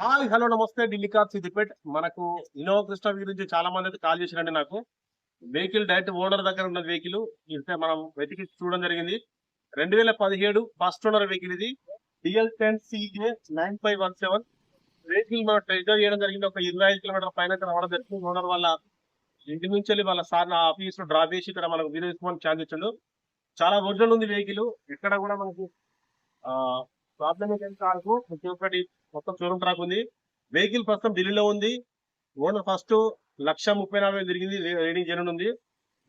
Hi hello నమస్తే Delhi car Siddipet. మనకు Innova Krishna గురించి చాలా మంది అయితే కాల్ చేసిరండి నాకు. వెహికల్ డైరెక్ట్ ఓనర్ దగ్గర ఉన్న వెహికల్ ఇస్తే మనం వెతికి చూడడం జరిగింది. రెండు వేల పదిహేడు ఫస్ట్ ఓనర్ వెహికల్ ఇది. DL ten CJ nine five one seven vehicle మనం ట్రెజర్ చేయడం జరిగింది. ఒక ఇరవై ఐదు కిలోమీటర్ పైన రావడం జరిగింది. ఓనర్ వాళ్ళ ఇంటి నుంచి వెళ్ళి వాళ్ళ సార్ నా ఆఫీస్లో డ్రాప్ చేసి ఇక్కడ మనకు వీడియో తీసుకోవడానికి ఛాన్స్ ఇచ్చాడు. చాలా ఒరిజినల్ ఉంది వెహికల్ ఎక్కడ కూడా మనకు ప్రాబ్లం ఏంటంటే కాదు ప్రతి ఒక్కటి మొత్తం షోరూమ్ ట్రాక్ ఉంది. వెహికల్ ప్రస్తుతం ఢిల్లీలో ఉంది. ఓనర్ ఫస్ట్ లక్ష ముప్పై నాలుగు వేలు తిరిగింది. రీడింగ్ జరన్ ఉంది.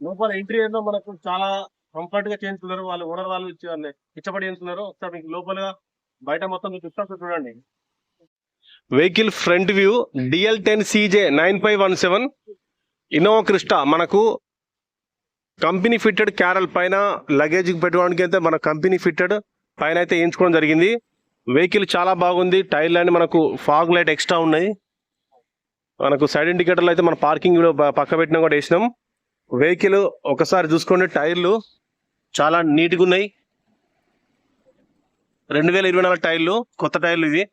లోపల ఎంట్రీ ఏదో మనకు చాలా కంఫర్ట్గా చేయించుకున్నారు. వాళ్ళు ఓనర్ వాళ్ళు ఇచ్చి- ఇష్టపడి చేయించుకున్నారు. ఒకసారి మీకు లోపల బయట మొత్తం చూస్తాం చూడండి. Vehicle front view DL ten CJ nine five one seven Innova Crysta మనకు కంపెనీ ఫిట్టెడ్ క్యారల్ పైన లగేజ్ పెట్టుకోవడానికి అయితే మన కంపెనీ ఫిట్టెడ్ పైన అయితే వేయించుకోవడం జరిగింది. వెహికల్ చాలా బాగుంది. టైర్లు అన్ని మనకు ఫాగ్ లైట్ ఎక్స్ట్రా ఉన్నాయి. మనకు సైడ్ ఇండికేటర్లు అయితే మన పార్కింగ్ పక్క పెట్టినా కూడా వేసినాం. వెహికల్ ఒకసారి చూసుకోండి. టైర్లు చాలా నీట్గా ఉన్నాయి. రెండు వేల ఇరవై నాలుగు టైర్లు కొత్త టైర్లు ఇవి.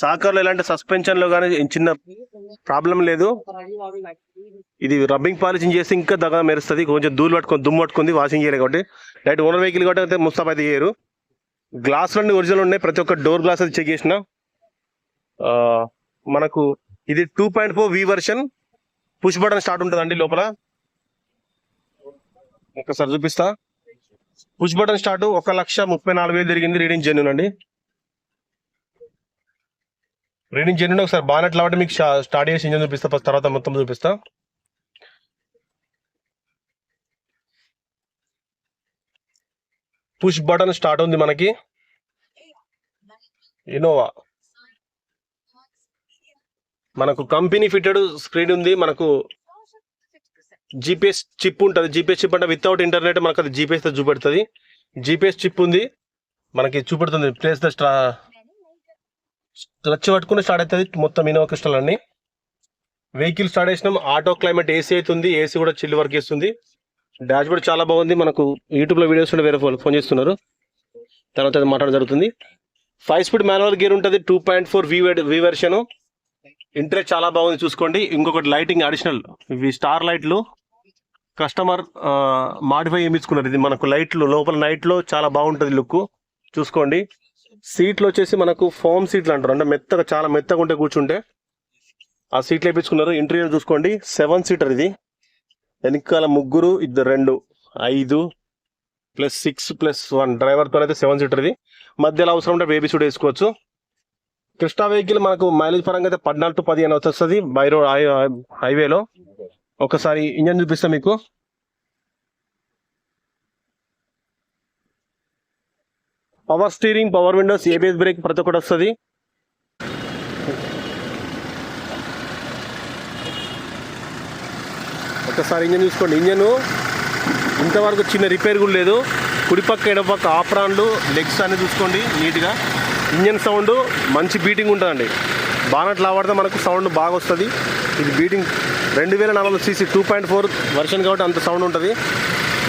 సాకర్లో ఎలాంటి సస్పెన్షన్లో కానీ చిన్న ప్రాబ్లం లేదు. ఇది రబ్బింగ్ పాలిషింగ్ చేస్తే ఇంకా దగ్గర మెరుస్తుంది. కొంచెం దూలు పట్టుకొని దుమ్ము పట్టుకుంది వాషింగ్ చేయలేదు కాబట్టి. డైరెక్ట్ ఓనర్ వెహికల్ కాబట్టి అయితే ముస్తాబ్ అయితే చేయరు. గ్లాస్ అన్ని ఒరిజినల్ ఉన్నాయి. ప్రతి ఒక్క డోర్ గ్లాస్ అది చెక్ చేసిన. మనకు ఇది two point four V version. Push button start ఉంటుందండి లోపల. ఒకసారి చూపిస్తా. పుష్ బటన్ స్టార్ట్ ఒక లక్ష ముప్పై నాలుగు వేలు జరిగింది. రీడింగ్ జెన్యున్ అండి. రీడింగ్ జెన్యున్ ఒకసారి బానెట్ కాబట్టి మీకు స్టార్ట్ చేసి ఇంజన్ చూపిస్తా. తర్వాత మొత్తం చూపిస్తా. పుష్ బటన్ స్టార్ట్ ఉంది మనకి. ఇనోవా మనకు కంపెనీ ఫిట్టెడ్ స్క్రీన్ ఉంది మనకు జీపీఎస్ చిప్ ఉంటుంది. జీపీఎస్ చిప్ అంటే వితౌట్ ఇంటర్నెట్ మనకు అది జీపీఎస్తో చూపెడుతుంది. జీపీఎస్ చిప్ ఉంది మనకి చూపెడుతుంది. ప్లేస్ ద స్ట్రా క్లచ్ పట్టుకుని స్టార్ట్ అవుతుంది మొత్తం ఇనోవా క్రిస్టల్ అన్ని. వెహికల్ స్టార్ట్ చేసినాం ఆటో క్లైమేట్ ఏసీ అవుతుంది ఏసీ కూడా చిల్లు వర్క్ చేస్తుంది. డాష్ బోర్డ్ చాలా బాగుంది. మనకు యూట్యూబ్లో వీడియోస్ ఉంటే వేరే ఫోన్ ఫోన్ చేస్తున్నారు. తర్వాత అది మాట్లాడడం జరుగుతుంది. ఫైవ్ స్పీడ్ మాన్యువల్ గేర్ ఉంటుంది. Two point four V V version interest చాలా బాగుంది చూసుకోండి. ఇంకొకటి లైటింగ్ అడిషనల్ ఇవి స్టార్ లైట్లు కస్టమర్ మాడిఫై చేయించుకున్నారు ఇది మనకు లైట్లు లోపల నైట్లో చాలా బాగుంటుంది లుక్. చూసుకోండి. సీట్లు వచ్చేసి మనకు ఫోమ్ సీట్లు అంటారు. అంటే మెత్తగా చాలా మెత్తగా ఉంటే కూర్చుంటే ఆ సీట్లు వేయించుకున్నారు ఇంటీరియర్ చూసుకోండి. సెవెన్ సీటర్ ఇది. వెనకాల ముగ్గురు ఇద్దరు రెండు ఐదు ప్లస్ సిక్స్ ప్లస్ వన్. డ్రైవర్తో అయితే సెవెన్ సీటర్ ఇది. మధ్యలో అవసరం ఉంటే బేబీ సూట్ వేసుకోవచ్చు. కృష్ణా వెహికల్ మనకు మైలేజ్ పరంగా అయితే పద్నాలుగు టు పదిహేను వచ్చేస్తుంది బై రోడ్ హైవేలో. ఒకసారి ఇంజన్ చూపిస్తా మీకు. Power steering power windows ABS brake ప్రతి ఒక్కటి వస్తుంది. ఒకసారి ఇంజన్ చూసుకోండి. ఇంజను ఇంతవరకు చిన్న రిపేర్ కూడా లేదు. కుడిపక్క ఎడపక్క ఆప్రాన్లు లెగ్స్ అన్ని చూసుకోండి నీట్గా. ఇంజన్ సౌండ్ మంచి బీటింగ్ ఉంటుందండి. బానట్ లావాడితే మనకు సౌండ్ బాగా వస్తుంది. ఇది బీటింగ్ రెండు వేల నాలుగు CC two point four version కాబట్టి అంత సౌండ్ ఉంటుంది.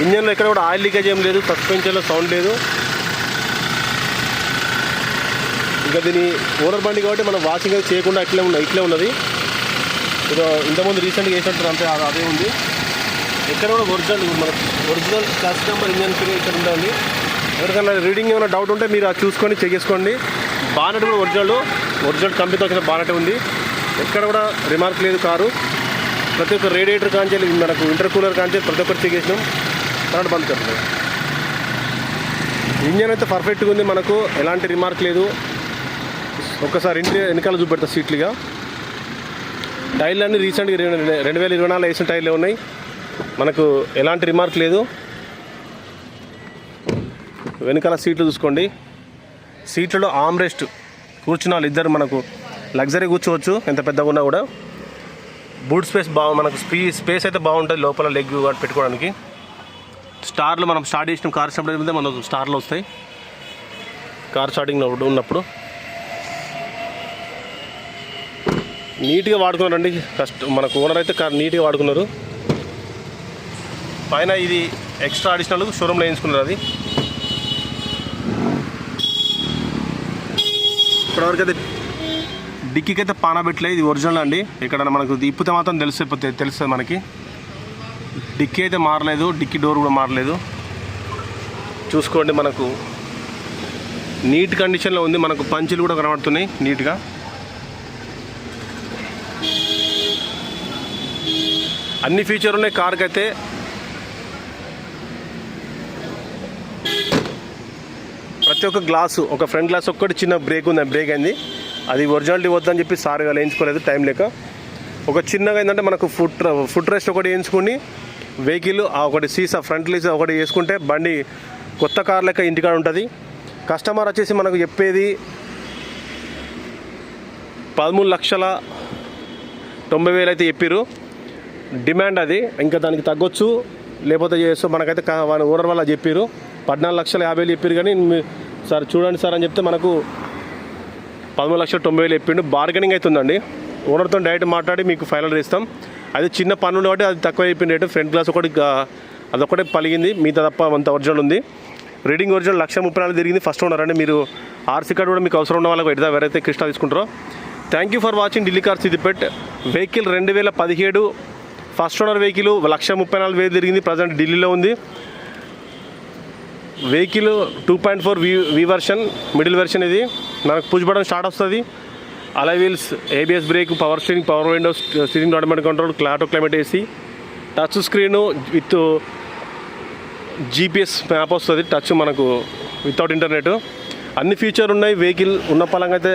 ఇంజన్లో ఎక్కడ కూడా ఆయిల్ లీకేజ్ ఏం లేదు సస్పెన్షన్లో సౌండ్ లేదు. ఇంకా దీని ఓనర్ బండి కాబట్టి మనం వాషింగ్ అది చేయకుండా ఇట్లే ఉన్నది ఇట్లే ఉన్నది. ఏదో ఇంతకుముందు రీసెంట్గా వేసినట్టు అంతే అదే ఉంది. ఎక్కడ కూడా ఒరిజినల్ మన original class number engine Phir ఇక్కడ ఉందండి. ఎవరికైనా రీడింగ్ ఏమైనా డౌట్ ఉంటే మీరు అది చూసుకొని చెక్ చేసుకోండి బానెట్ కూడా ఒరిజినల్ ఒరిజినల్ కంపెనీతో వచ్చిన బానెట్ ఉంది. ఎక్కడ కూడా రిమార్క్ లేదు కారు. ప్రతి ఒక్క రేడియేటర్ కానీ మనకు ఇంటర్ కూలర్ కాంచెలు ప్రతి ఒక్కటి చెక్ చేసినాం తర్వాత బంద్ చేస్తున్నాం ఇంజన్ అయితే పర్ఫెక్ట్గా ఉంది మనకు ఎలాంటి రిమార్క్ లేదు. ఒక్కసారి ఇంటి వెనకాల చూపెడతా సీట్లుగా. టైర్లు అన్నీ రీసెంట్గా రెండు రెండు వేల ఇరవై నాలుగు వేసిన టైర్లే ఉన్నాయి. మనకు ఎలాంటి రిమార్క్ లేదు. వెనకాల సీట్లు చూసుకోండి. సీట్లలో ఆమ్ రెస్ట్ కూర్చున్న వాళ్ళు ఇద్దరు మనకు లగ్జరీ కూర్చోవచ్చు ఎంత పెద్దగా ఉన్నా కూడా. బూట్ స్పేస్ బాగు మనకు స్పీ స్పేస్ అయితే బాగుంటుంది లోపల లెగ్ పెట్టుకోవడానికి. స్టార్లు మనం స్టార్ట్ చేసిన కార్ స్టార్ట్ మనకు స్టార్లు వస్తాయి. కార్ స్టార్టింగ్ ఉన్నప్పుడు. నీట్గా వాడుకున్నారండి. కష్ట మనకు ఓనర్ అయితే నీట్గా వాడుకున్నారు. పైన ఇది ఎక్స్ట్రా అడిషనల్ షోరూంలో వేయించుకున్నారు అది. ఇప్పటివరకు అయితే డిక్కీకి అయితే పానా ఇది ఒరిజినల్ అండి. ఇక్కడ మనకు ఇప్పితే మాత్రం తెలిసిపోతే తెలుస్తుంది మనకి. డిక్కీ అయితే మారలేదు డిక్కీ డోర్ కూడా మారలేదు. చూసుకోండి మనకు. నీట్ కండిషన్లో ఉంది మనకు పంచులు కూడా కనబడుతున్నాయి నీట్గా. అన్ని ఫీచర్ ఉన్నాయి కార్కి అయితే ప్రతి ఒక్క గ్లాసు ఒక ఫ్రంట్ గ్లాస్ ఒక్కటి చిన్న బ్రేక్ ఉంది బ్రేక్ అయింది. అది ఒరిజినాలిటీ వద్దని చెప్పి సార్ వేయించుకోలేదు టైం లేక. ఒక చిన్నగా ఏంటంటే మనకు ఫుట్ ఫుట్ రెస్ట్ ఒకటి వేయించుకుని వెహికల్ ఆ ఒకటి సీసా ఫ్రంట్ లీసా ఒకటి వేసుకుంటే బండి కొత్త కార్ లెక్క ఇంటికాడ ఉంటుంది. కస్టమర్ వచ్చేసి మనకు చెప్పేది పదమూడు లక్షల తొంభై వేలు అయితే చెప్పారు డిమాండ్ అది. ఇంకా దానికి తగ్గొచ్చు. లేకపోతే చేస్తూ మనకైతే వాళ్ళ ఓనర్ వల్ల చెప్పారు పద్నాలుగు లక్షల యాభై వేలు చెప్పారు కానీ మీ- సార్ చూడండి సార్ అని చెప్తే మనకు పదమూడు లక్షల తొంభై వేలు చెప్పిండు బార్గెనింగ్ అవుతుందండి ఓనర్తో డైరెక్ట్ మాట్లాడి మీకు ఫైనల్ చేస్తాం అది చిన్న పన్ను కాబట్టి అది తక్కువ అయిపోయింది రేటు. ఫ్రంట్ గ్లాస్ ఒకటి అదొకటే పలిగింది. మిగతా తప్ప అంత ఒరిజినల్ ఉంది. రీడింగ్ ఒరిజినల్ లక్ష ముప్పై నాలుగు తిరిగింది. ఫస్ట్ ఓనర్ అండి. మీరు ఆర్సీ కార్డు కూడా మీకు అవసరం ఉన్న వాళ్ళకి పెడతా. ఎవరైతే కృష్ణ తీసుకుంటారో. Thank you for watching Delhi car Siddipet vehicle రెండు వేల పదిహేడు ఫస్ట్ ఓనర్ వెహికల్ లక్ష ముప్పై నాలుగు వేలు తిరిగింది ప్రజెంట్ ఢిల్లీలో ఉంది. Vehicle two point four V V version middle version ఇది. మనకు పుష్ బటన్ స్టార్ట్ వస్తుంది. అలా wheels ABS brake power steering power windows steering automatic control క్లాటో climate AC touch screen with GPS map వస్తుంది టచ్ మనకు without internet అన్ని feature ఉన్నాయి vehicle ఉన్న పలంగా అయితే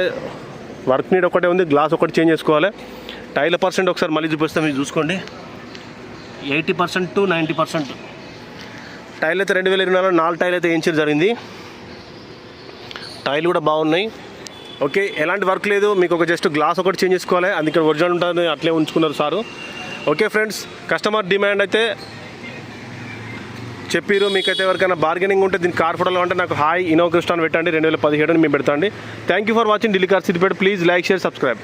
వర్క్ నీడ్ ఒకటే ఉంది గ్లాస్ ఒకటి చేంజ్ చేసుకోవాలి. టైర్ల పర్సెంట్ ఒకసారి మళ్ళీ చూపిస్తాం మీరు చూసుకోండి. Eighty percent to ninety percent. Tile అయితే రెండు వేల ఇరవై నాలుగు నాలుగు టైల్ అయితే వేయించడం జరిగింది. టైల్ కూడా బాగున్నాయి. ఓకే ఎలాంటి వర్క్ లేదు. మీకు ఒక జస్ట్ గ్లాస్ ఒకటి చేంజ్ చేసుకోవాలి. అది ఇక్కడ ఒరిజినల్ ఉంటుంది అట్లే ఉంచుకున్నారు sir. Okay friends customer demand అయితే చెప్పారు. మీకైతే ఎవరికైనా బార్గెనింగ్ ఉంటే దీనికి కార్ ఫోటోలో అంటే నాకు హాయ్ ఇనో క్రిస్టాన్ పెట్టండి. రెండు వేల పదిహేడు మేము పెడతాండి thank you for watching Delhi car Siddipet please like share subscribe